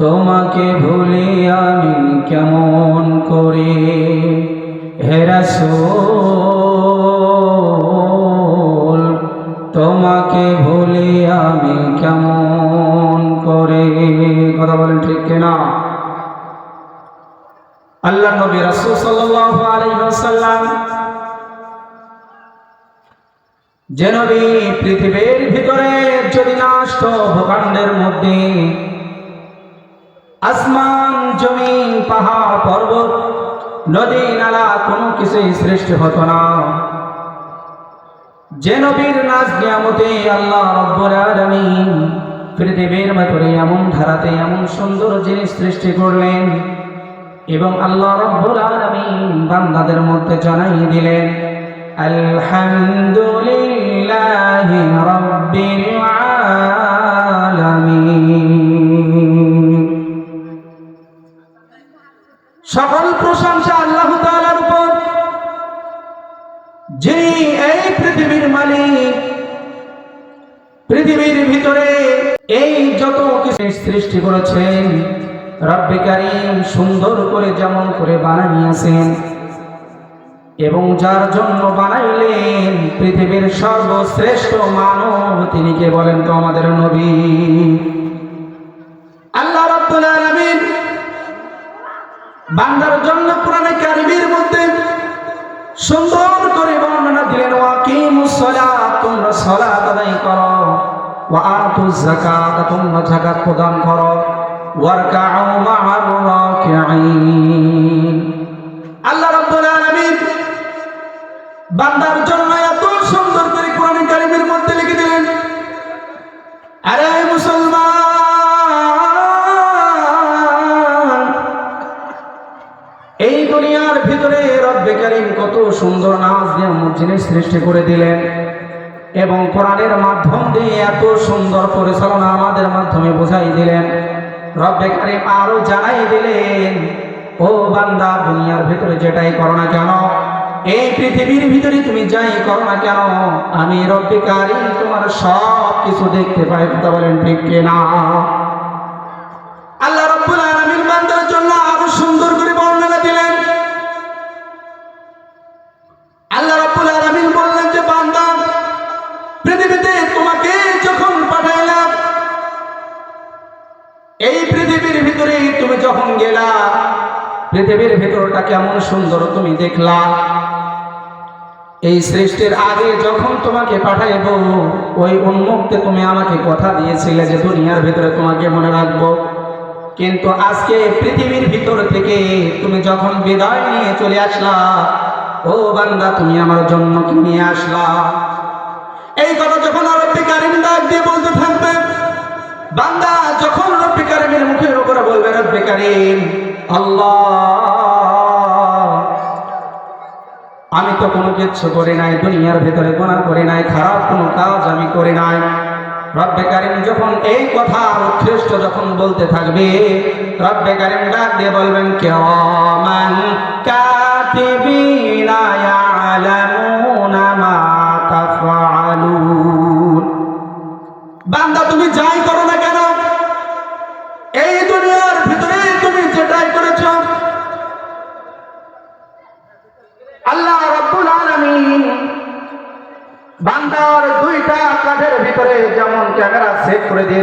তোমাকে ভুলি আমি কেমন করে? হেরাসুল তোমাকে ভুলি আমি কেমন করে? কথা বলেন ঠিক কিনা? আল্লাহ নবী রাসূল সাল্লাল্লাহু আলাইহি ওয়াসাল্লাম যে নবী পৃথিবীর ভিতরে যদি না ভূখণ্ডের মধ্যে আসমান, জমিন, পাহাড়, পর্বত, নদী, নালা, কোনো কিছুই সৃষ্টি হতো না। যে নবীর নাচ নিয়ামতে আল্লাহ আলামিন পৃথিবীর ভিতরে এমন ধারাতে, এমন সুন্দর জিনিস সৃষ্টি করলেন এবং আল্লাহ রব্বুল আলামিন বান্দাদের মধ্যে জানাই দিলেন, আলহামদুলিল্লাহি রাব্বিল আলামিন। সৃষ্টি করেছেন। রব্বে কারিম সুন্দর করে যেমন করে বানাইয়াছেন এবং যার জন্য বানাইলেন পৃথিবীর সর্বশ্রেষ্ঠ মানব, তিনি কে বলেন তো আমাদের নবী? আল্লাহ বান্দার জন্য কোরআনে কারিমের মধ্যে সুন্দর করে বর্ণনা দিলেন ওয়াকিমুস সালাত তোমরা সালাত আদায় করো। ওয়া আতুজ যাকাত তোমরা যাকাত প্রদান করো ওয়ারকাউ মা'আর রাকিঈন আল্লাহ রাব্বুল আলামিন বান্দার জন্য এত সুন্দর করে কোরআন কারিমের মধ্যে লিখে দিলেন, আরে মুসলমান, এই দুনিয়ার ভিতরে রব্বে কারিম কত সুন্দর নাচ নিয়ামত জিনিস সৃষ্টি করে দিলেন এবং কোরআনের মাধ্যম এত সুন্দর পরিচালনা আমাদের মাধ্যমে বোঝাই দিলেন। রব্বে কারিম আরও জানাই দিলেন, ও বান্দা, দুনিয়ার ভিতরে যেটাই করো না কেন, এই পৃথিবীর ভিতরে তুমি যাই করো না কেন, আমি রব্বে তোমার সব কিছু দেখতে পাই। কথা বলেন ঠিক না এই পৃথিবীর ভিতরে তুমি যখন গেলা, পৃথিবীর ভিতরটা কেমন সুন্দর তুমি দেখলা। এই সৃষ্টির আগে যখন তোমাকে পাঠাইব, ওই উন্মুক্তে তুমি আমাকে কথা দিয়েছিলে যে দুনিয়ার ভিতরে তোমাকে মনে রাখব। কিন্তু আজকে পৃথিবীর ভিতর থেকে তুমি যখন বিদায় নিয়ে চলে আসলা, ও বান্দা, তুমি আমার জন্য কি নিয়ে আসলা? এই কথা যখন রব্বি কারিম দিয়ে বলতে থাকবে, বান্দা, যখন কারিমের মুখের উপরে বলবে, রব্বি কারিম, আল্লাহ। আমি তো কোনো কিচ্ছু করি নাই, দুনিয়ার ভিতরে গোনা করি নাই, খারাপ কোনো কাজ আমি করি নাই। রব্বে কারিম যখন এই কথা উৎকৃষ্ট যখন বলতে থাকবে, রব্বে কারিম ডাক দিয়ে বলবেন কিরামান কাতিবিনা ইয়ালামুনা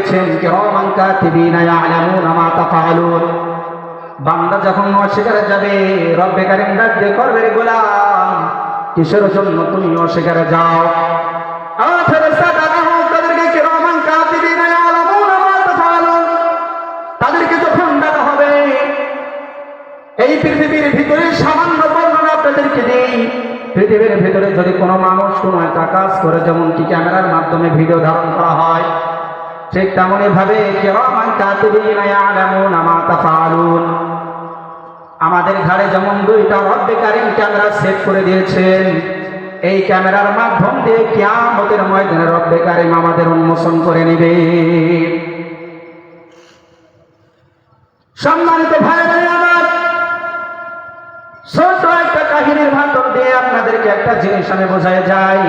দিয়েছেন কিরামান কাতিবিনা ইয়ালামুনা মা তাফআলুন। বান্দা যখন অস্বীকারে যাবে, রব্বে কারিম ডাক দিয়ে করবে গোলাম, কিসের জন্য তুমি অস্বীকারে যাও? তাদেরকে এই পৃথিবীর ভিতরে সামান্য বর্ণনা আপনাদেরকে দিই। পৃথিবীর ভিতরে যদি কোনো মানুষ কোনো একটা কাজ করে যেমন কি ক্যামেরার মাধ্যমে ভিডিও ধারণ করা হয় ঠিক তেমনই ভাবে আমাদের ঘাড়ে যেমন দুইটা রব্বে ক্যামেরা সেট করে দিয়েছেন, এই ক্যামেরার মাধ্যম দিয়ে কিয়ামতের ময়দানে রব্বে কারিম আমাদের উন্মোচন করে নেবে। সম্মানিত ভাই আমার একটা কাহিনীর ভাতর দিয়ে আপনাদেরকে একটা জিনিস আমি বোঝায় যাই।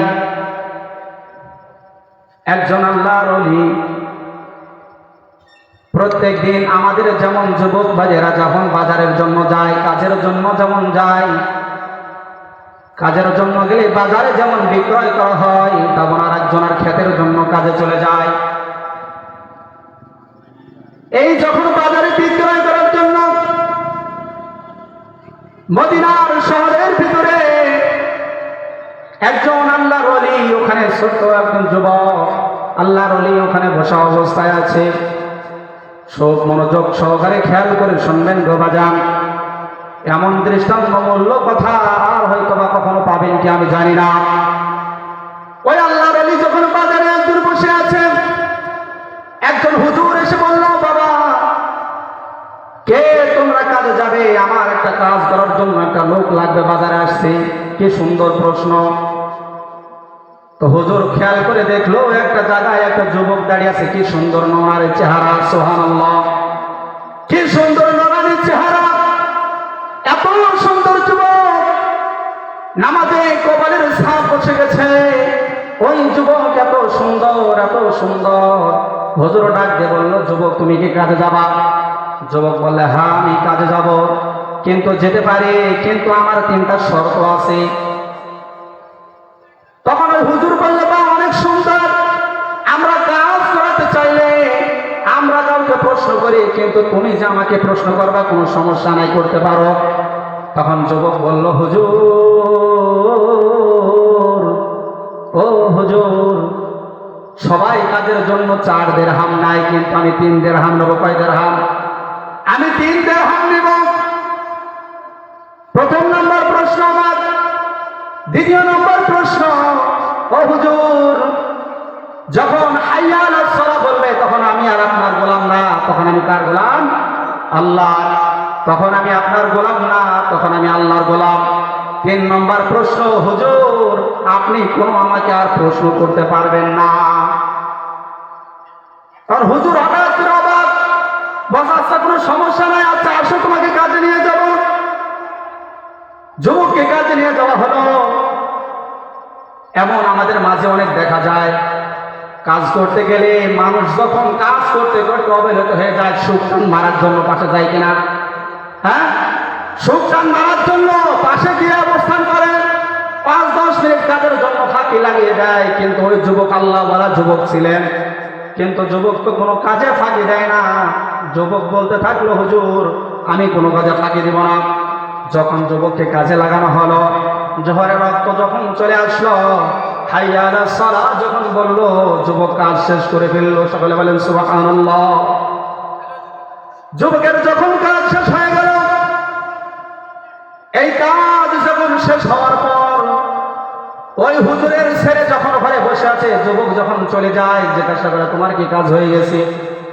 একজন আল্লাহর অলি প্রত্যেক দিন আমাদের যেমন যুবক বাজেরা যখন বাজারের জন্য যায়, কাজের জন্য যেমন যায়। কাজের জন্য গেলে বাজারে যেমন বিক্রয় করা হয় তেমন আর একজনের ক্ষেতের জন্য কাজে চলে যায়। এই যখন বাজারে বিক্রয় করার জন্য মদিনার শহরের ভিতরে একজন আল্লাহ রলি ওখানে ছোট্ট একজন যুবক আল্লাহ রলি ওখানে বসা অবস্থায় আছে। সব মনোযোগ সহকারে খেয়াল করে শুনবেন গো বাজান। এমন দৃষ্টান্তমূল্য কথা আর হয়তো বা কখনো পাবেন কি আমি জানি না। ওই আল্লাহ অলি যখন বাজারে একজন বসে আছেন একজন হুজুর এসে বলল, বাবা, কে তোমরা কাজে যাবে? আমার একটা কাজ করার জন্য একটা লোক লাগবে বাজারে আসছে। কি সুন্দর প্রশ্ন। তো হুজুর খেয়াল করে দেখল একটা জায়গায় একটা যুবক দাঁড়িয়ে আছে, কি সুন্দর নোনারের চেহারা সোহান কি সুন্দর নোনারের চেহারা, এত সুন্দর যুবক। নামাজে কপালের ছাপ বসে গেছে। ওই যুবক এত সুন্দর এত সুন্দর। হুজুর ডাক দিয়ে বলল, যুবক, তুমি কি কাজে যাবা? যুবক বললে হ্যাঁ আমি কাজে যাব। কিন্তু যেতে পারি, কিন্তু আমার তিনটা শর্ত আছে। প্রশ্ন করি, কিন্তু তুমি যে আমাকে প্রশ্ন করবা, কোনো সমস্যা নাই, করতে পারো। তখন যুবক বলল, হুজুর, ও হুজুর, সবাই কাজের জন্য চার দের হাম নাই, কিন্তু আমি তিন দের হাম নেব। কয় দের হাম আমি তিন দের হাম নেব। প্রথম নম্বর প্রশ্ন আমার। দ্বিতীয় নম্বর প্রশ্ন, ও হুজুর যখন বলবে, তখন আমি আর আপনার গোলাম না, তখন আমি কার গোলাম? আল্লাহ। তখন আমি আপনার গোলাম না, তখন আমি আল্লাহর গোলাম। তিন নম্বর প্রশ্ন, হুজুর, আপনি কোনো আমাকে আর প্রশ্ন করতে পারবেন না। আর হুজুর হঠাৎ অবাক বস আচ্ছা কোনো সমস্যা নাই আচ্ছা আসো তোমাকে কাজে নিয়ে যাব। যুবককে কাজে নিয়ে যাওয়া হলো। এমন আমাদের মাঝে অনেক দেখা যায়। কাজ করতে গেলে মানুষ যখন কাজ করতে করতে অবহেলিত হয়ে যায় সুখান মারার জন্য পাশে যায় কিনা? হ্যাঁ? সুখান মারার জন্য পাশে গিয়ে অবস্থান করে। পাঁচ, দশ মিনিট কাজের জন্য ফাঁকি লাগিয়ে দেয়, কিন্তু ওই যুবক আল্লাহ বলা যুবক ছিলেন। কিন্তু যুবক তো কোনো কাজে ফাঁকি দেয় না। যুবক বলতে থাকল, হুজুর, আমি কোনো কাজে ফাঁকি দিব না। যখন যুবককে কাজে লাগানো হলো, জোহরের রক্ত যখন চলে আসলো হাইয়ালা সালা যখন বলল, যুবক কাজ শেষ করে ফেলল, সকলে বলেন, সুবহানাল্লাহ। যুবকের যখন কাজ শেষ হয়ে গেল, এই কাজ যখন শেষ হওয়ার পর, ওই হুজুরের ছেলে যখন ঘরে বসে আছে, যুবক যখন চলে যায়, জিজ্ঞাসা করে, তোমার কি কাজ হয়ে গেছে?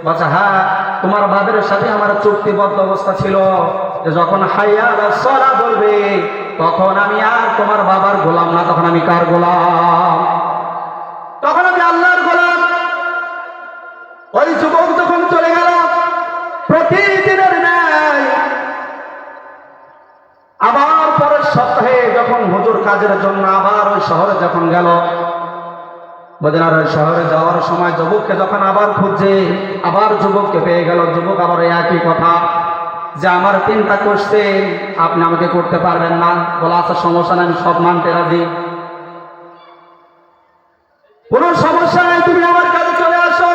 বাচ্চা হ্যাঁ তোমার বাবার সাথে আমার চুক্তিবদ্ধ অবস্থা ছিল যে যখন হাইয়া সরা বলবে, তখন আমি আর তোমার বাবার গোলাম না, তখন আমি কার গোলাম? তখন আমি আল্লাহর গোলাম। ওই যুবক যখন চলে গেল, প্রতিদিনের ন্যায়। আবার পরের সপ্তাহে যখন হুজুর কাজের জন্য আবার ওই শহরে যখন গেল মদিনার শহরে যাওয়ার সময় যুবককে যখন আবার খুঁজছে, আবার যুবককে পেয়ে গেল। যুবক আবার একই কথা, যে আমার তিনটা কোশ্চেন আপনি আমাকে করতে পারবেন না। বলা আছে, সমস্যা নেই, আমি সব মানতে রাজি। কোনো সমস্যা নেই, তুমি আমার কাছে চলে আসো।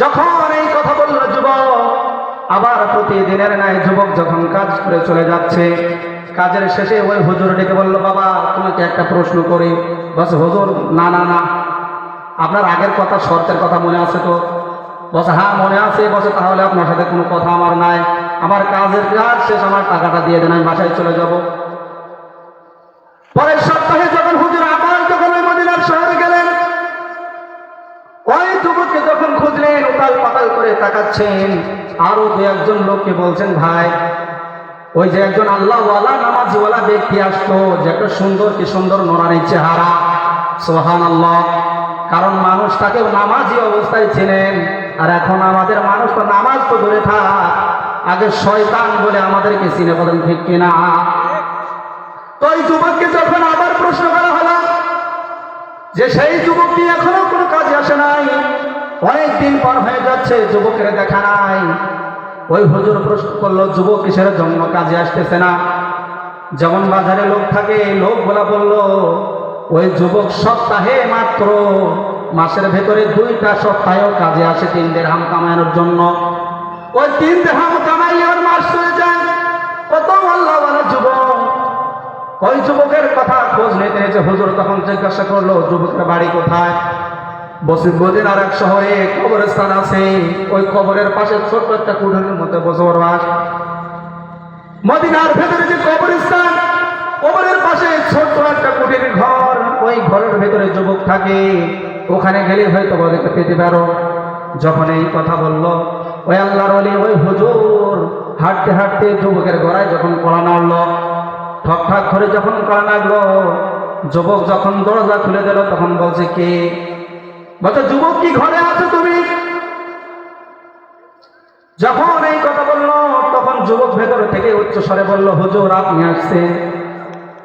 যখন এই কথা বলল যুবক, আবার প্রতিদিনের ন্যায় যুবক যখন কাজ করে চলে যাচ্ছে কাজের শেষে ওই হুজুর ডেকে বলল, বাবা, তোমাকে একটা প্রশ্ন করি। বস হুজুর, না না না। আপনার আগের কথা, শর্তের কথা মনে আছে তো? বসে হ্যাঁ মনে আছে। বসে তাহলে আপনার সাথে কোনো কথা আমার নাই। আমার কাজের কাজ শেষ, আমার টাকাটা দিয়ে দেন, আমি বাসায় চলে যাব। পরের সপ্তাহে যখন হুজুর আবার যখন ওই মদিনার শহরে গেলেন, ওই যুবক পাতাল করে তাকাচ্ছেন, আরও দু একজন লোককে বলছেন, ভাই ওই যে একজন আল্লাহওয়ালা, নামাজওয়ালা ব্যক্তি আসতো, যে একটা সুন্দর কি সুন্দর নোরানি চেহারা। সোহান আল্লাহ কারণ মানুষ তাকে নামাজি অবস্থায় ছিলেন। আর এখন আমাদের মানুষ তো নামাজ তো ধরে থাক। আগে শয়তান বলে আমাদেরকে চিনে বলেন, ঠিক কিনা? তো এই যুবককে যখন আবার প্রশ্ন করা হলো, যে সেই যুবকটি এখনও কোনো কাজে আসে নাই অনেক দিন পার হয়ে যাচ্ছে, যুবকের দেখা নাই। ওই হুজুর প্রশ্ন করল, যুবক, কিসের জন্য কাজে আসতেছে না? যেমন বাজারে লোক থাকে লোক বলা বলল, ওই যুবক সপ্তাহে মাত্র মাসের ভেতরে দুইটা সপ্তাহেও কাজে আসে তিন দেড়হাম কামানোর জন্য। ওই তিন কামাই আর মাস চলে যায়। কত আল্লাহ যুবক। ওই যুবকের কথা খোঁজ নিতে নিয়েছে হুজুর তখন জিজ্ঞাসা করল, যুবকের বাড়ি কোথায়? বসির আর এক শহরে কবরস্থান আছে। ওই কবরের পাশে ছোট্ট একটা কুঠুরির মধ্যে বসবার বাস মদিনার ভেতরে যে কবরস্থান, কবরের পাশে ছোট্ট একটা কুটির ঘর, ওই ঘরের ভেতরে যুবক থাকে। ওখানে গেলে হয়তো ওদেরকে পেতে পারো। যখন এই কথা বলল, ওই আল্লাহর অলি ওই হুজুর হাঁটতে হাঁটতে যুবকের গড়ায় যখন কড়া নাড়লো, ঠক ঠাক করে যখন কড়া লাগল যুবক যখন দরজা খুলে দিল, তখন বলছে, কে? বলছে যুবক কি ঘরে আছো তুমি? যখন এই কথা বলল, তখন যুবক ভেতর থেকে উচ্চ স্বরে বলল, হুজুর, আপনি আসছেন।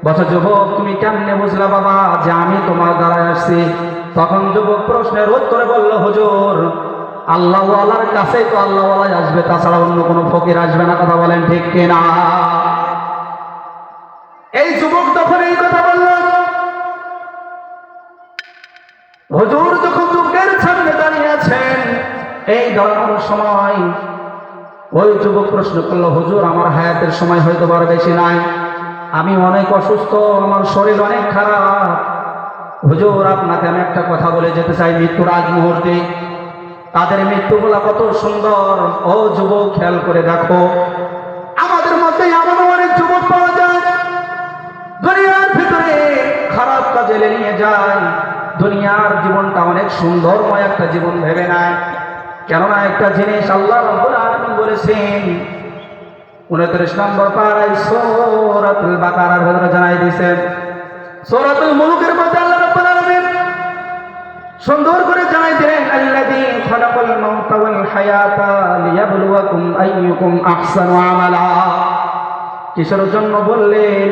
বছর যুবক, তুমি কেমনে বুঝলা বাবা যে আমি তোমার দ্বারায় আসছি? তখন যুবক প্রশ্নের উত্তরে বলল, হুজুর আল্লাহ কাছে তো আল্লাহ আসবে, তাছাড়া অন্য কোনো ফকির আসবে না, কথা বলেন ঠিক কিনা? এই যুবক তখন এই কথা বলল, হুজুর, যখন যুবকের সামনে দাঁড়িয়ে আছেন এই দাঁড়ানোর সময় ওই যুবক প্রশ্ন করল, হুজুর, আমার হায়াতের সময় হয়তো বার বেশি নাই। আমি অনেক অসুস্থ, আমার শরীর অনেক খারাপ। হুজুর, আপনাকে আমি একটা কথা বলে যেতে চাই, মৃত্যুর আগ মুহূর্তে। তাদের মৃত্যুগুলা কত সুন্দর। ও যুবক, খেয়াল করে দেখো। আমাদের মধ্যে এমন অনেক যুবক পাওয়া যায়, দুনিয়ার ভিতরে খারাপ কাজে নিয়ে যায়। দুনিয়ার জীবনটা অনেক সুন্দরময় একটা জীবন ভেবে নেয়। কেননা একটা জিনিস আল্লাহ রব্বুল আলামিন বলেছেন উনত্রিশ নম্বর পাড়ায় সৌরাতুল বাকারার ভেতরে জানাই দিয়েছেন। সৌরাতুল মুলুকের মধ্যে আল্লাহ রব্বুল আলামিন সুন্দর করে জানাই দিলেন, আল্লাযী খালাকাল মাউতা ওয়াল হায়াতা লিয়াবলুয়াকুম আইয়ুকুম আহসানু আমালা। কিসের জন্য বললেন,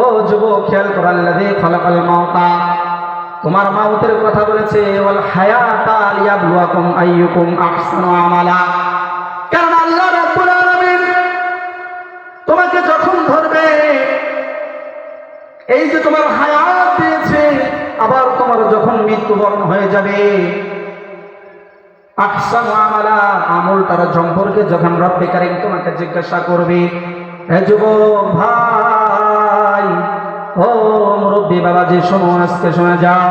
ও যুবক, খেয়াল করো, আল্লাযী খালাকাল মাউতা তোমার মাউতের কথা বলেছে, ওয়াল হায়াতা লিয়াবলুয়াকুম আইয়ুকুম আহসানু আমালা। কারণ আল্লাহ রাব্বুল আলামিন তোমাকে যখন ধরবে, এই যে তোমার হায়াত দিয়েছে, আবার তোমার যখন মৃত্যুবরণ হয়ে যাবে। আহসান আমালা, আমল তারা সম্পর্কে যখন রব্বে কারিম তোমাকে জিজ্ঞাসা করবে যুবক ভাই ও মুরব্বী বাবা যে শোনো, আজকে শোনা যাও।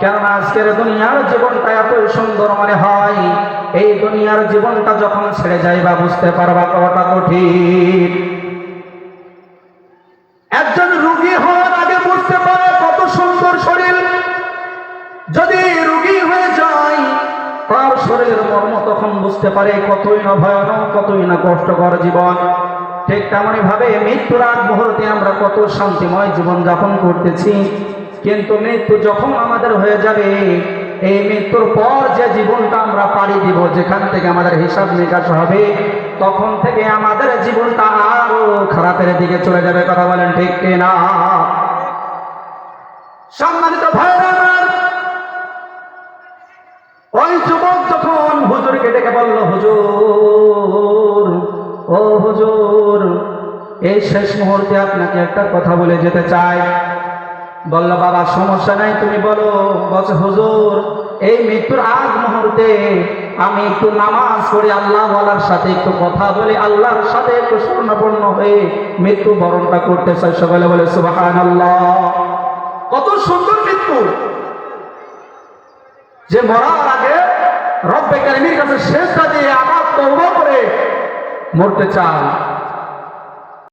কেননা আজকের দুনিয়ার জীবনটা এত সুন্দর মনে হয়, এই দুনিয়ার জীবনটা যখন ছেড়ে যাইবা বুঝতে পারবা কতটা কঠিন। একজন রুগী হওয়ার আগে বুঝতে পারে কত সুন্দর শরীর। যদি রুগী হয়ে যায়, তার শরীরের মর্ম তখন বুঝতে পারে কতই না ভয়ানক, কতই না কষ্টকর জীবন। ঠিক তেমনই ভাবে মৃত্যুর আগ মুহূর্তে আমরা কত শান্তিময় জীবন যাপন করতেছি। কিন্তু মৃত্যু যখন আমাদের হয়ে যাবে, এই মৃত্যুর পর যে জীবনটা আমরা পাড়ি দিব, যেখান থেকে আমাদের হিসাব নিকাশ হবে, তখন থেকে আমাদের জীবনটা আরও খারাপের দিকে চলে যাবে, কথা বলেন ঠিক কিনা? সম্মানিত ভাইরা এই শেষ মুহূর্তে আপনাকে একটা কথা বলে যেতে চাই। বলল, বাবা, সমস্যা নাই, তুমি বলো। বলছে, হুজুর, এই মৃত্যুর আগ মুহূর্তে আমি একটু নামাজ পড়ি আল্লাহ বলার সাথে একটু কথা বলে, আল্লাহর সাথে একটু স্বর্ণপূর্ণ হয়ে মৃত্যু বরণটা করতে চাই। সকালে বলে সুবাহান আল্লাহ কত সুন্দর মৃত্যু। যে মরার আগে রব্বে কারিমের কাছে শেষ দিয়ে আবার তওবা করে মরতে চায়